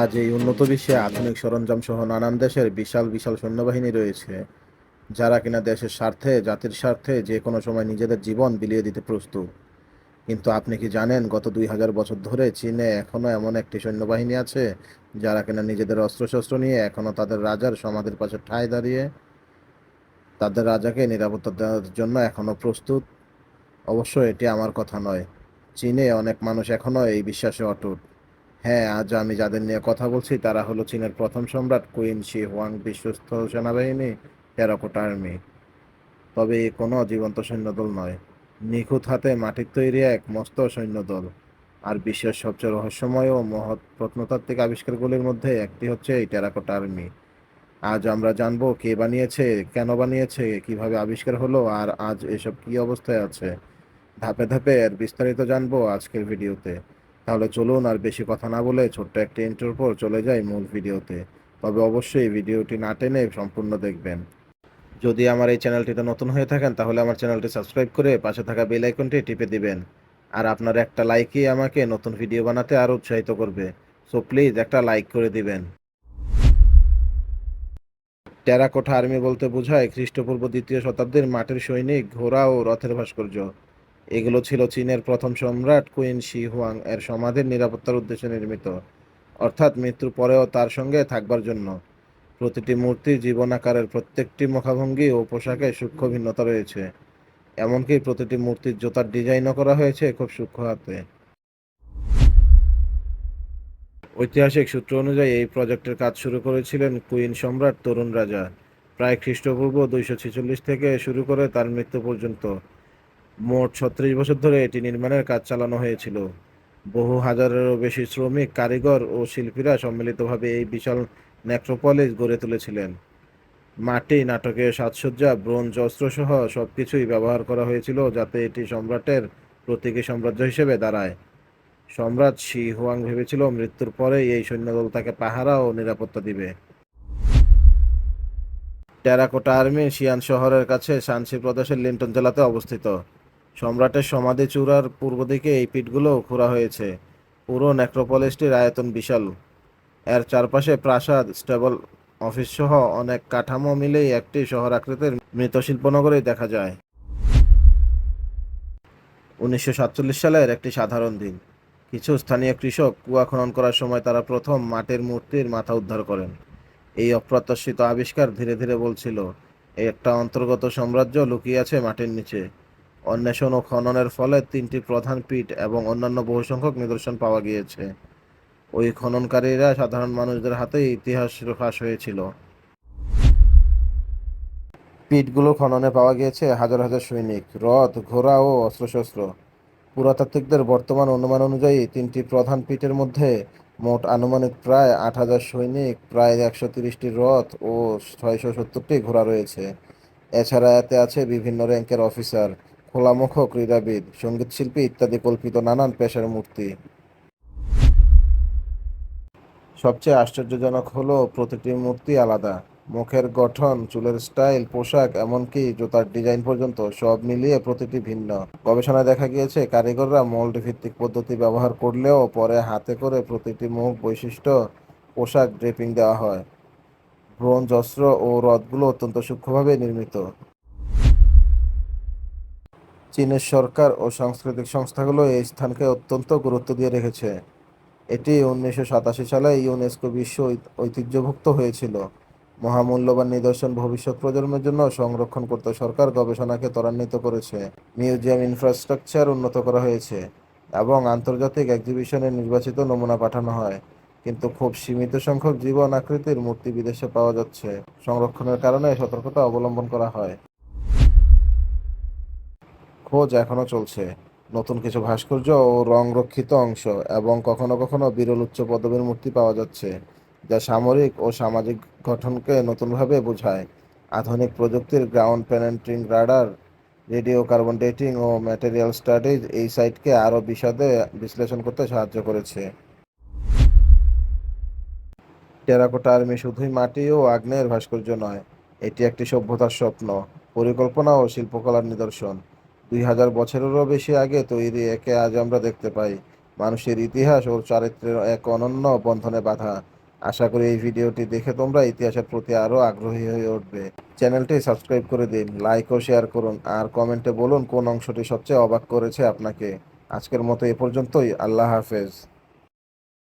আজ এই উন্নত বিশ্বে আধুনিক সরঞ্জাম সহ নানান দেশের বিশাল বিশাল সৈন্যবাহিনী রয়েছে, যারা কিনা দেশের স্বার্থে, জাতির স্বার্থে যে কোনো সময় নিজেদের জীবন বিলিয়ে দিতে প্রস্তুত। কিন্তু আপনি কি জানেন, গত দুই হাজার বছর ধরে চীনে এখনও এমন একটি সৈন্যবাহিনী আছে, যারা কিনা নিজেদের অস্ত্রশস্ত্র নিয়ে এখনও তাদের রাজার সমাধির পাশে ঠায় দাঁড়িয়ে, তাদের রাজাকে নিরাপত্তা দেওয়ার জন্য এখনও প্রস্তুত? অবশ্য এটি আমার কথা নয়। চীনে অনেক মানুষ এখনও এই বিশ্বাসে অটুট। হ্যাঁ আজ আমি যাদের নিয়ে কথা বলছি, তারা হলো চীনের প্রথম সম্রাট কুইন শি হোয়াং বিশ্বস্ত সেনাবাহিনী টেরাকোট আর্মি তবে এ কোনো জীবন্ত সৈন্যদল নয়। নিখুঁত হাতে মাটির তৈরি এক মস্ত সৈন্যদল। আর বিশ্বের সবচেয়ে রহস্যময় ও মহৎ প্রত্নতাত্ত্বিক আবিষ্কারগুলির মধ্যে একটি হচ্ছে এই টেরাকোটা আর্মি আজ আমরা জানব কে বানিয়েছে, কেন বানিয়েছে, কীভাবে আবিষ্কার হলো, আর আজ এসব কি অবস্থায় আছে। ধাপে ধাপে এর বিস্তারিত জানব আজকের ভিডিওতে। তাহলে চলুন আর বেশি কথা না বলে ছোট্ট একটা ইন্টার পর চলে যাই মূল ভিডিওতে। তবে অবশ্যই ভিডিওটি না টেনে সম্পূর্ণ দেখবেন। যদি আমার এই চ্যানেলটিতে নতুন হয়ে থাকেন, তাহলে আমার চ্যানেলটি সাবস্ক্রাইব করে পাশে থাকা বেল আইকনটি টিপে দিবেন। আর আপনার একটা লাইকই আমাকে নতুন ভিডিও বানাতে আরও উৎসাহিত করবে। সো প্লিজ একটা লাইক করে দিবেন। টেরাকোঠা আর্মি বলতে বোঝায় খ্রিস্টপূর্ব দ্বিতীয় শতাব্দীর মাটির সৈনিক ঘোড়া ও রথের ভাস্কর্য। এগুলো ছিল চীনের প্রথম সম্রাট কুইন শি হুয়াং এর সমাধির নিরাপত্তার উদ্দেশ্যে নির্মিত, অর্থাৎ মৃত্যুর পরেও তার সঙ্গে থাকবার জন্য। প্রতিটি মূর্তির জীবনাকারের প্রত্যেকটি মুখাভঙ্গি ও পোশাকে সূক্ষ্ম ভিন্নতা রয়েছে। এমনকি প্রতিটি মূর্তির জোতার ডিজাইনও করা হয়েছে খুব সূক্ষ্ম হাতে। ঐতিহাসিক সূত্র অনুযায়ী এই প্রজেক্টের কাজ শুরু করেছিলেন কুইন সম্রাট তরুণ রাজা। প্রায় খ্রিস্টপূর্ব দুইশো ছেচল্লিশ থেকে শুরু করে তার মৃত্যু পর্যন্ত মোট ছত্রিশ বছর ধরে এটি নির্মাণের কাজ চালানো হয়েছিল। বহু হাজারেরও বেশি শ্রমিক, কারিগর ও শিল্পীরা সম্মিলিতভাবে এই বিশাল নেক্রোপলিস গড়ে তুলেছিলেন। মাটি নাটকের সাজসজ্জা, ব্রোঞ্জ, অস্ত্রসহ সব কিছুই ব্যবহার করা হয়েছিল যাতে এটি সম্রাটের প্রতীকী সাম্রাজ্য হিসেবে দাঁড়ায়। সম্রাট শি হুয়াং ভেবেছিল মৃত্যুর পরেই এই সৈন্যদল তাকে পাহারা ও নিরাপত্তা দিবে। টেরাকোটা আর্মি শিয়ান শহরের কাছে শানসি প্রদেশের লিন্টন জেলাতে অবস্থিত। সম্রাটের সমাধি চূড়ার পূর্ব দিকে এই পিঠগুলো খোঁড়া হয়েছে। পুরো নেক্রোপলিসটির আয়তন বিশাল। এর চারপাশে প্রাসাদ, স্টেবল অফিস সহ অনেক কাঠামো মিলেই একটি শহর আকৃতির মৃৎশিল্পনগরী দেখা যায়। উনিশশো সাতচল্লিশ সালের একটি সাধারণ দিন। কিছু স্থানীয় কৃষক কুয়া খনন করার সময় তারা প্রথম মাটির মূর্তির মাথা উদ্ধার করেন। এই অপ্রত্যাশিত আবিষ্কার ধীরে ধীরে বলছিল, একটা অন্তর্গত সাম্রাজ্য লুকিয়ে আছে মাটির নিচে। অন্বেষণ ও খননের ফলে তিনটি প্রধান পিঠ এবং অন্যান্য বহু সংখ্যক নিদর্শন পাওয়া গিয়েছে। ওই খননকারীরা সাধারণ মানুষদের হাতে ইতিহাস ফাঁস হয়েছিল। পিঠগুলো খননে পাওয়া গিয়েছে হাজার হাজার সৈনিক, রথ, ঘোড়া ও অস্ত্রশস্ত্র। পুরাতাত্ত্বিকদের বর্তমান অনুমান অনুযায়ী তিনটি প্রধান পিঠের মধ্যে মোট আনুমানিক প্রায় আট হাজার সৈনিক, প্রায় একশো তিরিশটি রথ ও ছয়শো সত্তরটি ঘোড়া রয়েছে। এছাড়া এতে আছে বিভিন্ন র্যাঙ্কের অফিসার খোলামুখ ক্রীড়াবিদ, সঙ্গীতশিল্পী ইত্যাদি কল্পিত নানান পেশার মূর্তি। সবচেয়ে আশ্চর্যজনক হলো, প্রতিটি মূর্তি আলাদা। মুখের গঠন, চুলের স্টাইল, পোশাক, এমনকি জুতার ডিজাইন পর্যন্ত সব মিলিয়ে প্রতিটি ভিন্ন। গবেষণায় দেখা গিয়েছে, কারিগররা মোল্ড ভিত্তিক পদ্ধতি ব্যবহার করলেও পরে হাতে করে প্রতিটি মুখ বৈশিষ্ট্য, পোশাক, ড্রেপিং দেওয়া হয়। ব্রোঞ্জ, অস্ত্র ও রথগুলো অত্যন্ত সূক্ষ্মভাবে নির্মিত। চীনের সরকার ও সাংস্কৃতিক সংস্থাগুলো এই স্থানকে অত্যন্ত গুরুত্ব দিয়ে রেখেছে। এটি উনিশশো সাতাশি সালে ইউনেস্কো বিশ্ব ঐতিহ্যভুক্ত হয়েছিল। মহামূল্যবান নিদর্শন ভবিষ্যৎ প্রজন্মের জন্য সংরক্ষণ করতে সরকার গবেষণাকে ত্বরান্বিত করেছে। মিউজিয়াম ইনফ্রাস্ট্রাকচার উন্নত করা হয়েছে এবং আন্তর্জাতিক এক্সিবিশনে নির্বাচিত নমুনা পাঠানো হয়। কিন্তু খুব সীমিত সংখ্যক জীবন আকৃতির মূর্তি বিদেশে পাওয়া যাচ্ছে। সংরক্ষণের কারণে সতর্কতা অবলম্বন করা হয়। খোঁজ এখনও চলছে। নতুন কিছু ভাস্কর্য ও রংরক্ষিত অংশ এবং কখনো কখনো বিরল উচ্চ পদবীর মূর্তি পাওয়া যাচ্ছে, যা সামরিক ও সামাজিক গঠনকে নতুনভাবে বোঝায়। আধুনিক প্রযুক্তির ground penetrating radar, radio carbon dating ও ম্যাটেরিয়াল স্টাডিজ এই সাইটকে আরও বিশদে বিশ্লেষণ করতে সাহায্য করেছে। টেরাকোটা আর্মি শুধুই মাটি ও আগ্নেয়ের ভাস্কর্য নয়, এটি একটি সভ্যতার স্বপ্ন, পরিকল্পনা ও শিল্পকলার নিদর্শন। দুই হাজার বছরেরও বেশি আগে তৈরি একে আজ আমরা দেখতে পাই। মানুষের ইতিহাস ও চারিত্রের এক অনন্য বন্ধনে বাধা। আশা করি এই ভিডিওটি দেখে তোমরা ইতিহাসের প্রতি আরও আগ্রহী হয়ে উঠবে। চ্যানেলটি সাবস্ক্রাইব করে দিন, লাইক ও শেয়ার করুন, আর কমেন্টে বলুন কোন অংশটি সবচেয়ে অবাক করেছে আপনাকে। আজকের মতো এ পর্যন্তই, আল্লাহ হাফেজ।